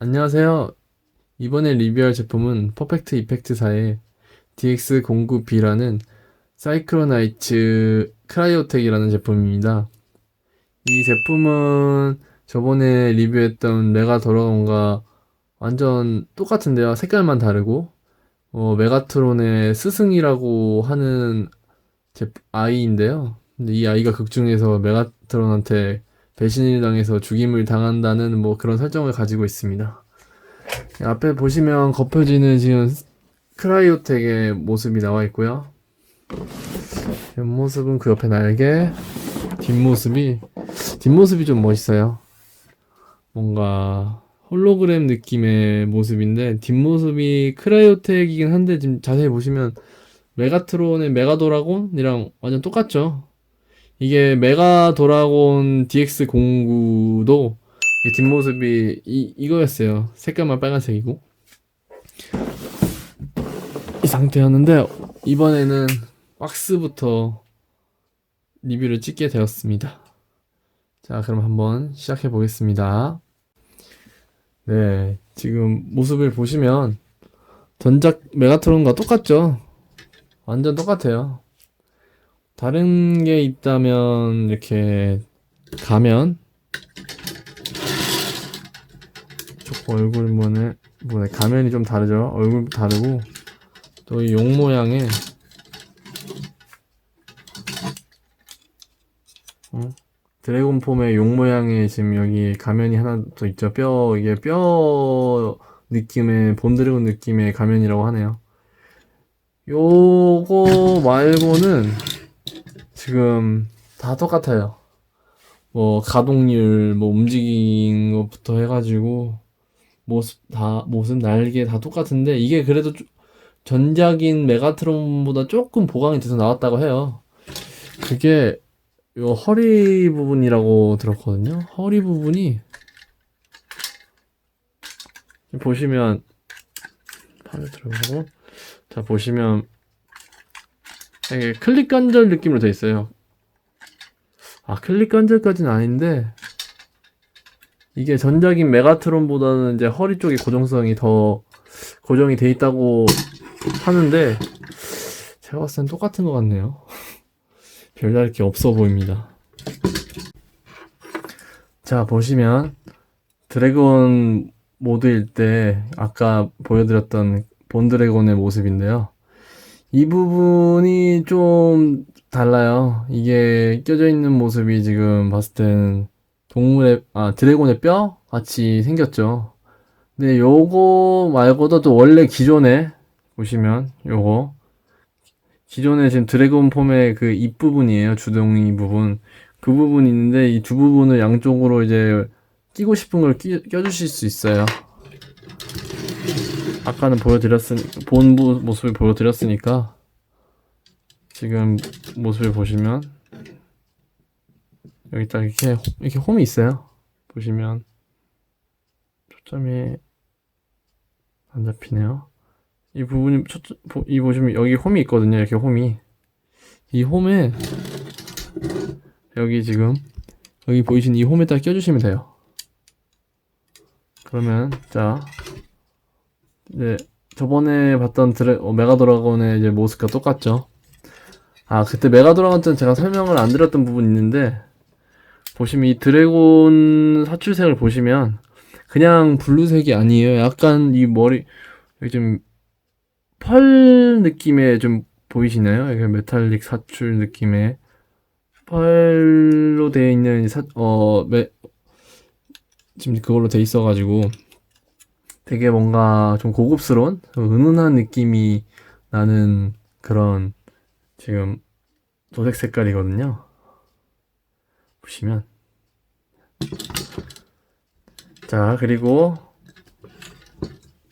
안녕하세요. 이번에 리뷰할 제품은 퍼펙트 이펙트사의 DX09B라는 사이크로나이츠 크라이오텍이라는 제품입니다. 이 제품은 저번에 리뷰했던 메가 도라곤과 완전 똑같은데요. 색깔만 다르고 어, 메가트론의 스승이라고 하는 제 아이인데요. 근데 이 아이가 극 중에서 메가트론한테 배신을 당해서 죽임을 당한다는 뭐 그런 설정을 가지고 있습니다. 앞에 보시면 겉표지는 지금 크라이오텍의 모습이 나와 있고요. 옆모습은 그 옆에 날개, 뒷모습이 뒷모습이 좀 멋있어요. 뭔가 홀로그램 느낌의 모습인데 뒷모습이 크라이오텍이긴 한데 지금 자세히 보시면 메가트론의 메가도라곤이랑 완전 똑같죠. 이게 메가 도라곤 DX09도 뒷모습이 이, 이거였어요. 색깔만 빨간색이고. 이 상태였는데, 이번에는 박스부터 리뷰를 찍게 되었습니다. 자, 그럼 한번 시작해 보겠습니다. 네, 지금 모습을 보시면 전작 메가트론과 똑같죠? 완전 똑같아요. 다른 게 있다면 이렇게 가면 저 얼굴문에 문에 가면이 좀 다르죠. 얼굴 다르고 또 이 용 모양의 어? 드래곤 폼의 용 모양의 지금 여기 가면이 하나 더 있죠. 뼈 이게 뼈 느낌의 본 드래곤 느낌의 가면이라고 하네요. 요거 말고는 지금 다 똑같아요. 뭐 가동률, 뭐 움직이는 것부터 해가지고 모습 다 모습 날개 다 똑같은데 이게 그래도 좀- 전작인 메가트론보다 조금 보강이 돼서 나왔다고 해요. 그게 요 허리 부분이라고 들었거든요. 허리 부분이 보시면 팔을 들어보고 자 보시면 이게 클릭 관절 느낌으로 돼 있어요. 아, 클릭 관절까지는 아닌데, 이게 전작인 메가트론보다는 이제 허리 쪽에 고정성이 더 고정이 돼 있다고 하는데, 제가 봤을 땐 똑같은 것 같네요. 별다를 게 없어 보입니다. 자, 보시면, 드래곤 모드일 때, 아까 보여드렸던 본드래곤의 모습인데요. 이 부분이 좀 달라요. 이게 껴져 있는 모습이 지금 봤을 땐 동물의, 아, 드래곤의 뼈? 같이 생겼죠. 근데 요거 말고도 또 원래 기존에, 보시면, 요거. 기존에 지금 드래곤 폼의 그 입 부분이에요. 주둥이 부분. 그 부분이 있는데 이 두 부분을 양쪽으로 이제 끼고 싶은 걸 끼, 껴주실 수 있어요. 아까는 보여드렸으니, 본 모- 모습을 보여드렸으니까, 지금 모습을 보시면, 여기 딱 이렇게, 이렇게 홈이 있어요. 보시면, 초점이 안 잡히네요. 이 부분이, 초점, 보- 이 보시면 여기 홈이 있거든요. 이렇게 홈이. 이 홈에, 여기 지금, 여기 보이신 이 홈에다 껴주시면 돼요. 그러면, 자, 네, 저번에 봤던 드래, 어, 메가드라곤의 이제 모습과 똑같죠. 아, 그때 메가드라곤 때는 제가 설명을 안 드렸던 부분이 있는데, 보시면 이 드래곤 사출색을 보시면, 그냥 블루색이 아니에요. 약간 이 머리, 여기 좀, 펄 느낌의 좀 보이시나요? 이게 메탈릭 사출 느낌의, 펄로 되어 있는 이 사, 어, 메, 지금 그걸로 돼 있어가지고, 되게 뭔가 좀 고급스러운 좀 은은한 느낌이 나는 그런 지금 도색 색깔이거든요. 보시면 자 그리고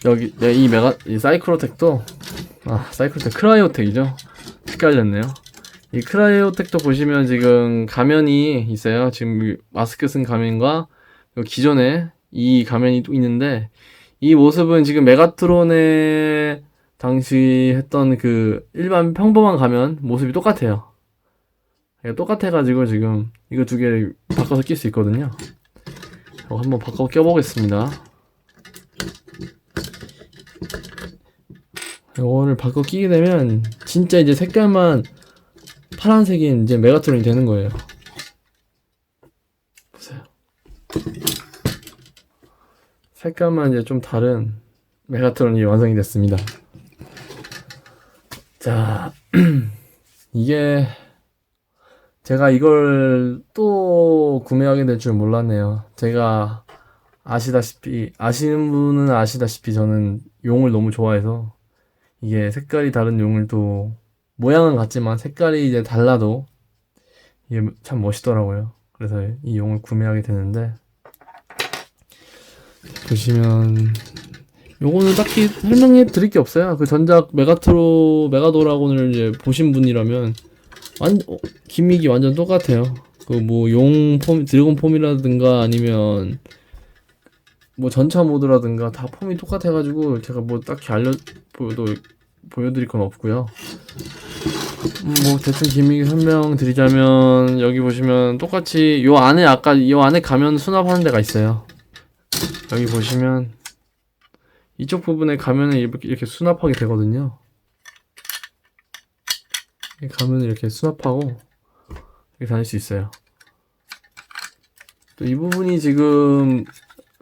여기 네, 이 메가 이 사이클로텍도 아 사이클로텍 크라이오텍이죠. 헷갈렸네요. 이 크라이오텍도 보시면 지금 가면이 있어요. 지금 이 마스크 쓴 가면과 기존에 이 가면이 또 있는데 이 모습은 지금 메가트론에 당시 했던 그 일반 평범한 가면 모습이 똑같아요. 똑같아가지고 지금 이거 두 개를 바꿔서 낄 수 있거든요. 어, 한번 바꿔 껴보겠습니다. 이거를 바꿔 끼게 되면 진짜 이제 색깔만 파란색인 이제 메가트론이 되는 거예요. 색깔만 이제 좀 다른 메가트론이 완성이 됐습니다. 자, 이게 제가 이걸 또 구매하게 될 줄 몰랐네요. 제가 아시다시피 아시는 분은 아시다시피 저는 용을 너무 좋아해서 이게 색깔이 다른 용을 또 모양은 같지만 색깔이 이제 달라도 이게 참 멋있더라고요. 그래서 이 용을 구매하게 되는데 보시면 요거는 딱히 설명해 드릴 게 없어요. 그 전작 메가트로 메가도라곤을 이제 보신 분이라면 완 어, 기믹이 완전 똑같아요. 그 뭐 용 폼, 드래곤 폼이라든가 아니면 뭐 전차 모드라든가 다 폼이 똑같아가지고 제가 뭐 딱히 알려 보여도 보여드릴 건 없고요. 음, 뭐 대충 기믹 설명드리자면 여기 보시면 똑같이 요 안에 아까 요 안에 가면 수납하는 데가 있어요. 여기 보시면 이쪽 부분에 가면은 이렇게, 수납하게 되거든요. 가면 이렇게 수납하고 이렇게 다닐 수 있어요. 또 이 부분이 지금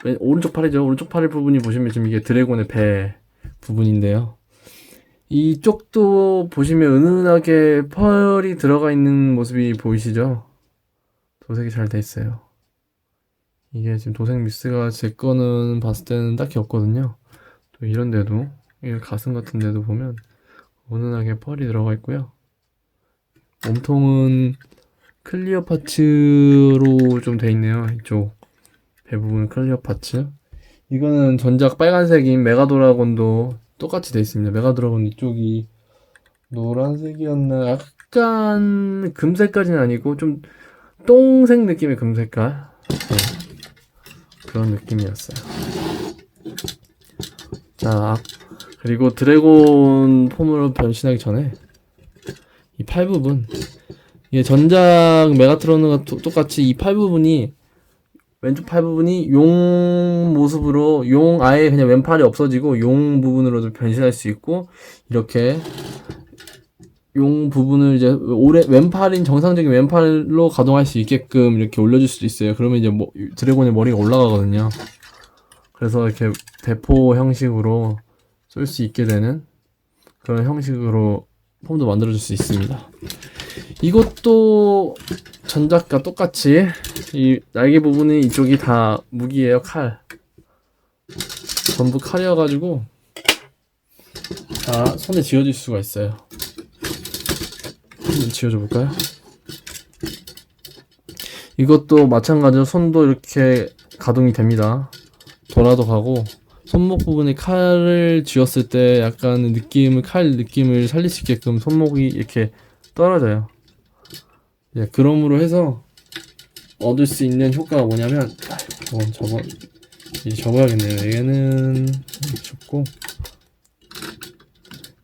왼- 오른쪽 팔이죠. 오른쪽 팔 부분이 보시면 지금 이게 드래곤의 배 부분인데요. 이쪽도 보시면 은은하게 펄이 들어가 있는 모습이 보이시죠? 도색이 잘 돼 있어요. 이게 지금 도색 미스가 제 거는 봤을 때는 딱히 없거든요. 또 이런 데도 이 가슴 같은 데도 보면 은은하게 펄이 들어가 있고요. 몸통은 클리어 파츠로 좀 돼 있네요. 이쪽 대부분 클리어 파츠. 이거는 전작 빨간색인 메가도라곤도 똑같이 돼 있습니다. 메가도라곤 이쪽이 노란색이었나? 약간 금색까지는 아니고 좀 똥색 느낌의 금색깔. 네. 그런 느낌이었어요. 자, 그리고 드래곤 폼으로 변신하기 전에 이 팔 부분 이게 전작 메가트론과 도- 똑같이 이 팔 부분이 왼쪽 팔 부분이 용 모습으로 용 아예 그냥 왼팔이 없어지고 용 부분으로도 변신할 수 있고 이렇게 용 부분을 이제 오래 왼팔인 정상적인 왼팔로 가동할 수 있게끔 이렇게 올려줄 수도 있어요. 그러면 이제 뭐 드래곤의 머리가 올라가거든요. 그래서 이렇게 대포 형식으로 쏠 수 있게 되는 그런 형식으로 폼도 만들어줄 수 있습니다. 이것도 전작과 똑같이 이 날개 부분이 이쪽이 다 무기예요 칼 전부 칼이어가지고 다 손에 쥐어줄 수가 있어요 한번 쥐어줘 볼까요? 이것도 마찬가지로 손도 이렇게 가동이 됩니다 돌아도 가고 손목 부분에 칼을 쥐었을 때 약간 느낌을 칼 느낌을 살릴 수 있게끔 손목이 이렇게 떨어져요 예, 그럼으로 해서 얻을 수 있는 효과가 뭐냐면 저건 저건 이제 접어야겠네요. 얘는 접고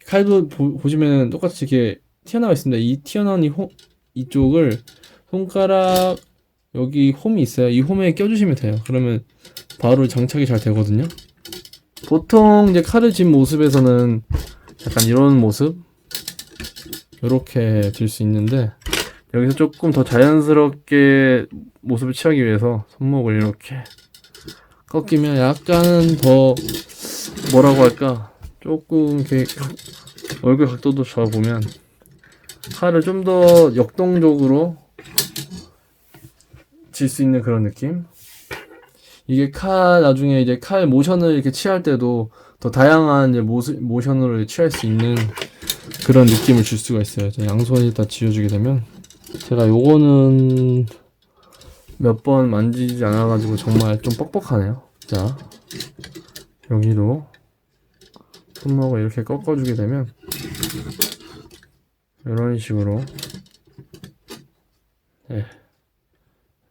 칼도 보, 보시면 똑같이 이렇게 튀어나와 있습니다. 이 튀어나온 이 홈, 이쪽을 손가락 여기 홈이 있어요. 이 홈에 껴주시면 돼요. 그러면 바로 장착이 잘 되거든요. 보통 이제 칼을 쥔 모습에서는 약간 이런 모습 이렇게 들 수 있는데 여기서 조금 더 자연스럽게 모습을 취하기 위해서 손목을 이렇게 꺾이면 약간 더 뭐라고 할까 조금 이렇게 각- 얼굴 각도도 좋아 보면 칼을 좀 더 역동적으로 질 수 있는 그런 느낌 이게 칼 나중에 이제 칼 모션을 이렇게 취할 때도 더 다양한 이제 모습, 모션으로 취할 수 있는 그런 느낌을 줄 수가 있어요. 자, 양손에다 쥐어주게 되면 제가 요거는 몇 번 만지지 않아가지고 정말 좀 뻑뻑하네요. 자, 여기도 손목을 이렇게 꺾어주게 되면 이런 식으로 네,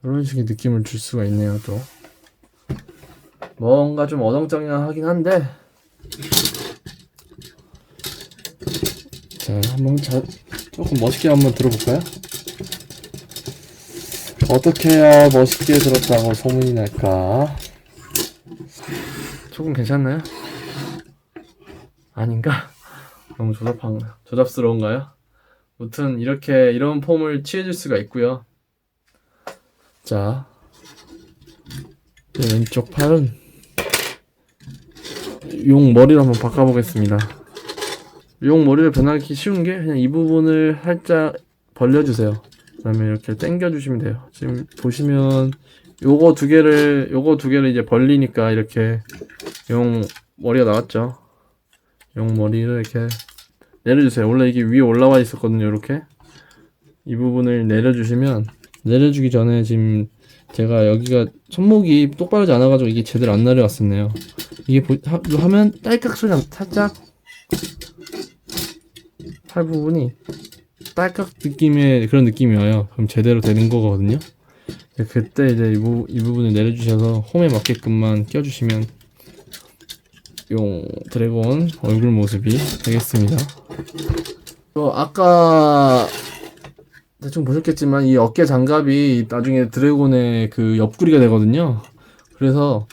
이런 식의 느낌을 줄 수가 있네요. 또 뭔가 좀 어정쩡하긴 한데 자, 한번 자, 조금 멋있게 한번 들어볼까요? 어떻게 해야 멋있게 들었다고 소문이 날까? 조금 괜찮나요? 아닌가? 너무 조잡한, 조잡스러운가요? 무튼 이렇게 이런 폼을 취해줄 수가 있고요. 자, 왼쪽 팔은 용 머리로 한번 바꿔보겠습니다. 용 머리를 변하기 쉬운 게 그냥 이 부분을 살짝 벌려주세요. 그다음에 이렇게 당겨주시면 돼요. 지금 보시면 요거 두 개를 요거 두 개를 이제 벌리니까 이렇게 용 머리가 나왔죠. 용 머리를 이렇게 내려주세요. 원래 이게 위에 올라와 있었거든요. 이렇게 이 부분을 내려주시면 내려주기 전에 지금 제가 여기가 손목이 똑바르지 않아가지고 이게 제대로 안 내려왔었네요. 이게 보, 하, 하면 딸깍 소리 나 살짝 팔 부분이 딸깍 느낌의 그런 느낌이 와요. 그럼 제대로 되는 거거든요. 그때 이제 이, 부, 이 부분을 내려주셔서 홈에 맞게끔만 껴주시면 용 드래곤 얼굴 모습이 되겠습니다. 어, 아까 대충 보셨겠지만 이 어깨 장갑이 나중에 드래곤의 그 옆구리가 되거든요. 그래서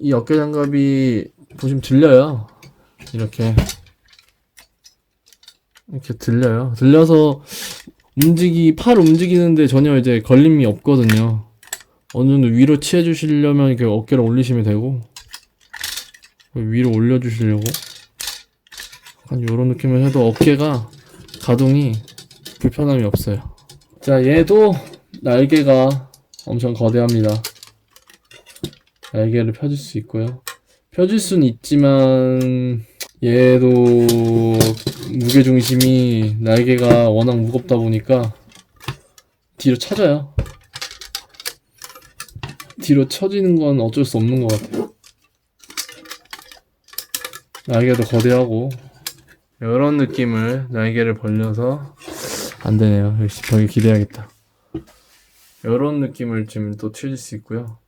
이 어깨 장갑이 보시면 들려요. 이렇게 이렇게 들려요. 들려서 움직이 팔 움직이는데 전혀 이제 걸림이 없거든요. 어느 정도 위로 치해 주시려면 이렇게 어깨를 올리시면 되고 위로 올려 주시려고 약간 이런 느낌을 해도 어깨가 가동이 불편함이 없어요. 자, 얘도 날개가 엄청 거대합니다. 날개를 펴줄 수 있고요. 펴줄 수는 있지만 얘도 무게 중심이 날개가 워낙 무겁다 보니까 뒤로 쳐져요. 뒤로 쳐지는 건 어쩔 수 없는 것 같아요. 날개도 거대하고 이런 느낌을 날개를 벌려서 안 되네요. 역시 벽에 기대야겠다. 이런 느낌을 지금 또 취해줄 수 있고요.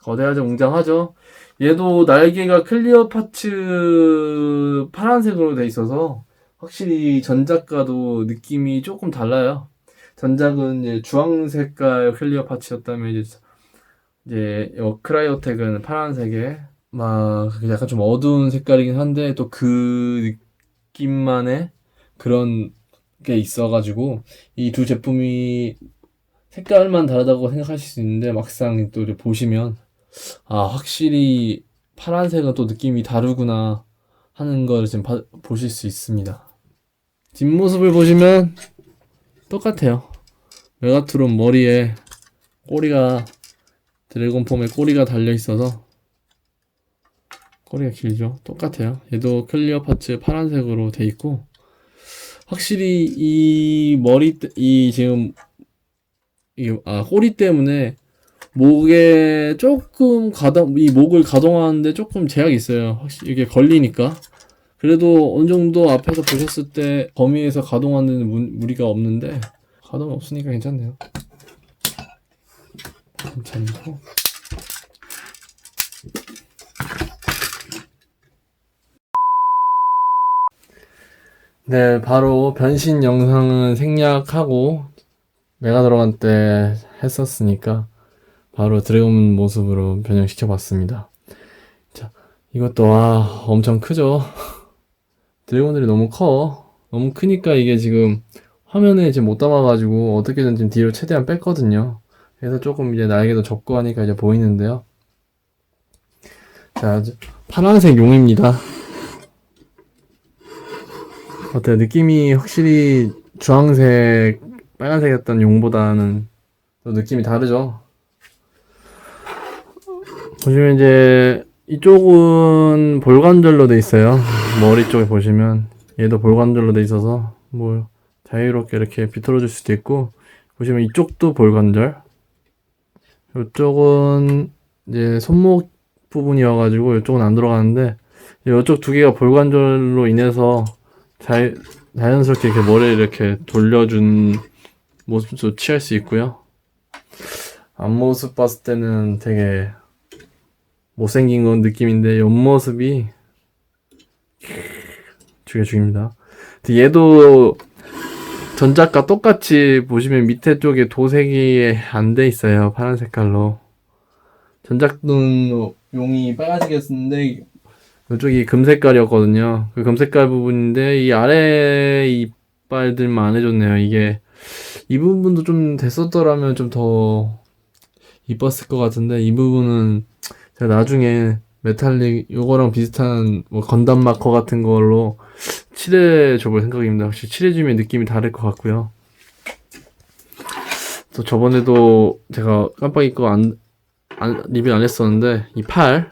거대하죠, 웅장하죠. 얘도 날개가 클리어 파츠 파란색으로 돼 있어서 확실히 전작과도 느낌이 조금 달라요. 전작은 이제 주황 색깔 클리어 파츠였다면 이제 이제 요 크라이오텍은 파란색에 막 약간 좀 어두운 색깔이긴 한데 또 그 느낌만의 그런 게 있어가지고 이 두 제품이 색깔만 다르다고 생각하실 수 있는데 막상 또 이렇게 보시면 아 확실히 파란색은 또 느낌이 다르구나 하는 걸 지금 봐- 보실 수 있습니다. 뒷모습을 보시면 똑같아요. 메가트론 머리에 꼬리가 드래곤 폼에 꼬리가 달려 있어서 꼬리가 길죠. 똑같아요. 얘도 클리어 파츠 파란색으로 돼 있고 확실히 이 머리 때- 이 지금 이아 꼬리 때문에 목에 조금 가동 이 목을 가동하는데 조금 제약이 있어요. 확실히 이게 걸리니까. 그래도 어느 정도 앞에서 보셨을 때 범위에서 가동하는 무, 무리가 없는데 가동 없으니까 괜찮네요. 괜찮고. 네, 바로 변신 영상은 생략하고 들어간 때 했었으니까 바로 드래곤 모습으로 변형시켜 봤습니다. 자, 이것도 와, 엄청 크죠? 드래곤들이 너무 커. 너무 크니까 이게 지금 화면에 지금 못 담아가지고 어떻게든 지금 뒤로 최대한 뺐거든요. 그래서 조금 이제 날개도 접고 하니까 이제 보이는데요. 자, 파란색 용입니다. 어때요? 느낌이 확실히 주황색, 빨간색이었던 용보다는 또 느낌이 다르죠? 보시면 이제 이쪽은 볼관절로 돼 있어요. 머리 쪽에 보시면 얘도 볼관절로 돼 있어서 뭐 자유롭게 이렇게 비틀어 줄 수도 있고 보시면 이쪽도 볼관절 이쪽은 이제 손목 부분이어가지고 이쪽은 안 들어가는데 이쪽 두 개가 볼관절로 인해서 자, 자연스럽게 이렇게 머리를 이렇게 돌려준 모습도 취할 수 있고요. 앞모습 봤을 때는 되게 못생긴 건 느낌인데 옆모습이 죽여 죽입니다. 얘도 전작과 똑같이 보시면 밑에 쪽에 도색이 안 돼 있어요. 파란 색깔로. 전작은 용이 빨간색이었는데 이쪽이 금색깔이었거든요. 그 금색깔 부분인데 이 아래 이빨들만 안 해줬네요. 이게 이 부분도 좀 됐었더라면 좀 더 이뻤을 것 같은데 이 부분은 제가 나중에 메탈릭 요거랑 비슷한 뭐 건담 마커 같은 걸로 칠해 줘볼 생각입니다. 혹시 칠해주면 느낌이 다를 것 같고요. 또 저번에도 제가 깜빡 잊고 안, 안 리뷰 안 했었는데 이 팔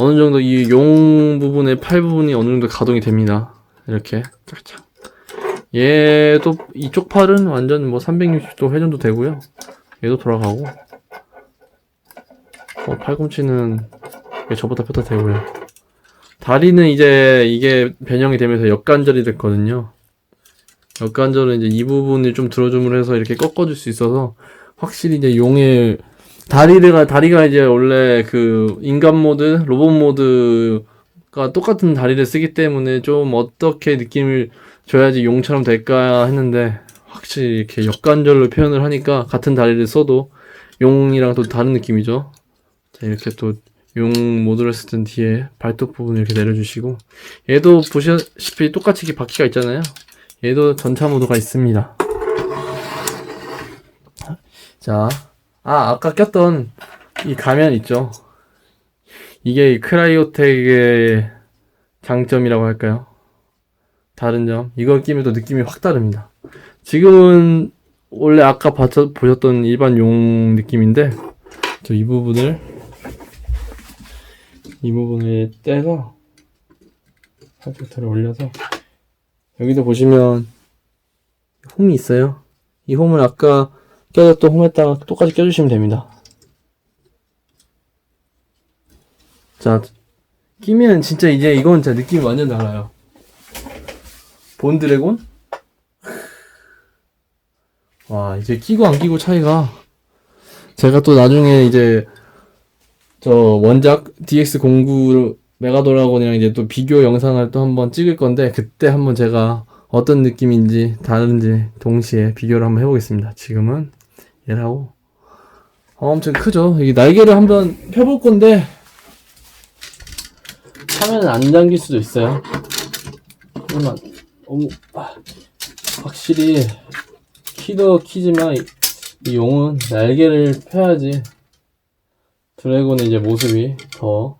어느 정도 이 용 부분의 팔 부분이 어느 정도 가동이 됩니다. 이렇게 짝짝. 얘도 이쪽 팔은 완전 뭐 360도 회전도 되고요. 얘도 돌아가고. 어, 팔꿈치는 저보다 펴도 되고요. 다리는 이제 이게 변형이 되면서 역관절이 됐거든요. 역관절은 이제 이 부분을 좀 들어줌으로 해서 이렇게 꺾어줄 수 있어서 확실히 이제 용의 다리가 다리가 이제 원래 그 인간 모드, 로봇 모드가 똑같은 다리를 쓰기 때문에 좀 어떻게 느낌을 줘야지 용처럼 될까 했는데 확실히 이렇게 역관절로 표현을 하니까 같은 다리를 써도 용이랑 또 다른 느낌이죠. 자, 이렇게 또 용 모드를 땐 뒤에 발톱 부분을 이렇게 내려주시고 얘도 보시다시피 똑같이 이렇게 바퀴가 있잖아요. 얘도 전차 모드가 있습니다. 자, 아 아까 꼈던 이 가면 있죠. 이게 이 크라이오텍의 장점이라고 할까요? 다른 점 이걸 끼면 또 느낌이 확 다릅니다. 지금은 원래 아까 봤- 보셨던 일반 용 느낌인데 저 이 부분을 이 부분을 떼서 들어 올려서 여기도 보시면 홈이 있어요. 이 홈을 아까 껴졌던 홈에다가 똑같이 껴주시면 됩니다. 자, 끼면 진짜 이제 이건 진짜 느낌이 완전 달라요. 본 드래곤? 와, 이제 끼고 안 끼고 차이가 제가 또 나중에 이제 저 원작 DX09 메가도라곤이랑 이제 또 비교 영상을 또 한번 찍을 건데 그때 한번 제가 어떤 느낌인지 다른지 동시에 비교를 한번 해보겠습니다. 지금은 얘라고 어, 엄청 크죠? 여기 날개를 한번 펴볼 건데 차면 안 잠길 수도 있어요. 하지만 너무 아, 확실히 키도 키지만 이, 이 용은 날개를 펴야지 드래곤의 이제 모습이 더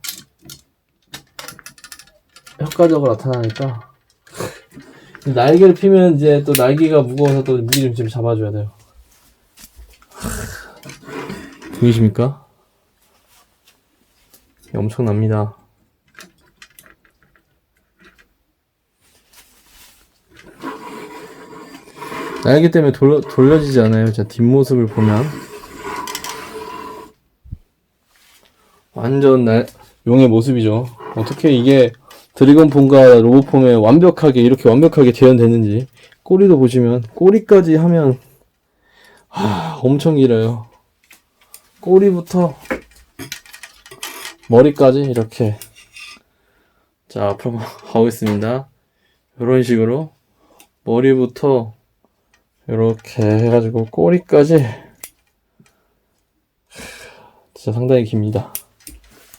효과적으로 나타나니까 날개를 피면 이제 또 날개가 무거워서 또 무게를 좀 잡아줘야 돼요. 보이십니까? 엄청납니다. 날개 때문에 돌려, 돌려지지 않아요. 자, 뒷모습을 보면. 완전 날, 용의 모습이죠. 어떻게 이게 드래곤폼과 로봇폼에 완벽하게, 이렇게 완벽하게 재현되는지. 꼬리도 보시면, 꼬리까지 하면, 하, 엄청 길어요. 꼬리부터 머리까지 이렇게. 자, 앞으로 가보겠습니다. 이런 식으로 머리부터 이렇게 해가지고 꼬리까지 진짜 상당히 깁니다.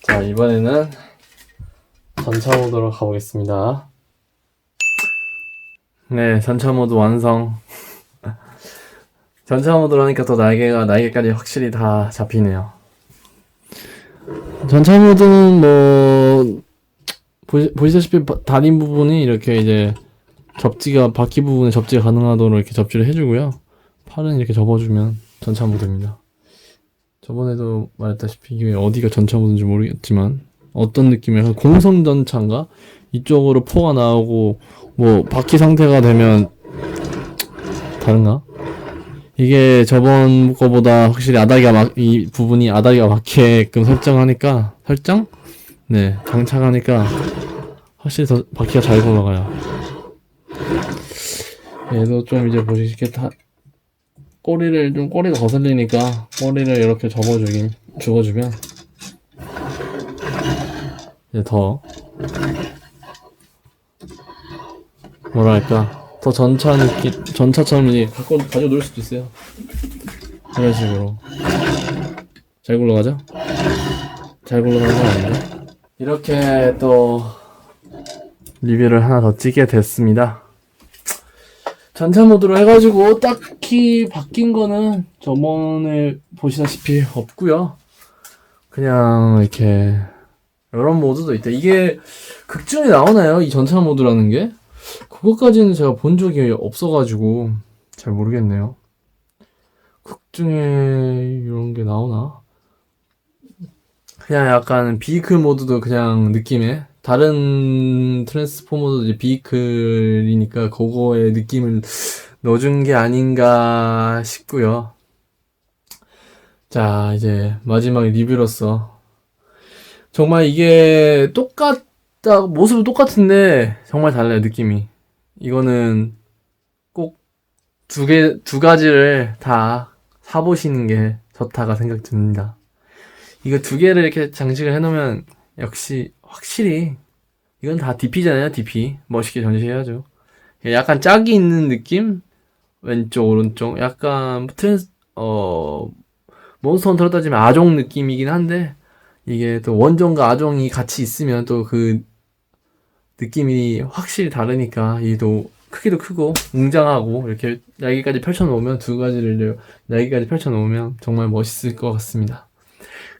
자, 이번에는 전차 모드로 가보겠습니다. 네, 전차 모드 완성. 전차 모드로 하니까 더 날개가, 날개까지 확실히 다 잡히네요. 전차 모드는 뭐, 보시, 보시다시피 바- 다리 부분이 이렇게 이제 접지가, 바퀴 부분에 접지가 가능하도록 이렇게 접지를 해주고요. 팔은 이렇게 접어주면 전차 모드입니다. 저번에도 말했다시피 이게 어디가 전차 모드인지 모르겠지만 어떤 느낌이야? 공성 전차인가? 이쪽으로 포가 나오고 뭐 바퀴 상태가 되면 다른가? 이게 저번 거보다 확실히 아다리가 막, 이 부분이 아다리가 맞게끔 설정하니까 설정? 네 장착하니까 확실히 더 바퀴가 잘 굴러가요. 얘도 좀 이제 보시겠게 다 꼬리를 좀 꼬리가 거슬리니까 꼬리를 이렇게 접어주긴 주어주면 이제 더 뭐랄까 더 전차 느낌 전차처럼 이제 갖고 가지고 놀 수도 있어요 이런 식으로 잘 굴러가죠? 잘 굴러가는 건 아닌데 이렇게 또 리뷰를 하나 더 찍게 됐습니다. 전차 모드로 해가지고 딱히 바뀐 거는 저번에 보시다시피 없고요. 그냥 이렇게 이런 모드도 있다. 이게 극중에 나오나요? 이 전차 모드라는 게? 그것까지는 제가 본 적이 없어가지고 잘 모르겠네요. 극 중에 이런 게 나오나? 그냥 약간 비이클 모드도 그냥 느낌에 다른 트랜스포머도 이제 비이클이니까 그거의 느낌을 넣어준 게 아닌가 싶고요. 자, 이제 마지막 리뷰로서 정말 이게 똑같 다 모습은 똑같은데 정말 달라요 느낌이. 이거는 꼭 두 개, 두 가지를 다 사보시는 게 좋다가 생각 듭니다. 이거 두 개를 이렇게 장식을 해놓으면 역시 확실히 이건 다 DP잖아요, DP. 멋있게 전시해야죠. 약간 짝이 있는 느낌? 왼쪽, 오른쪽. 약간 트랜스, 어, 몬스터 헌터로 따지면 아종 느낌이긴 한데 이게 또 원종과 아종이 같이 있으면 또 그 느낌이 확실히 다르니까 이도 크기도 크고 웅장하고 이렇게 날개까지 펼쳐놓으면 두 가지를 날개까지 펼쳐놓으면 정말 멋있을 것 같습니다.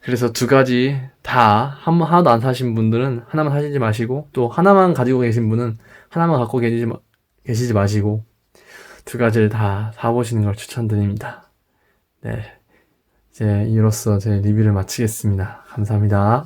그래서 두 가지 다 한, 하나도 안 사신 분들은 하나만 사시지 마시고 또 하나만 가지고 계신 분은 하나만 갖고 계시지, 마- 계시지 마시고 두 가지를 다 사보시는 걸 추천드립니다. 네. 이제 이로써 제 리뷰를 마치겠습니다. 감사합니다.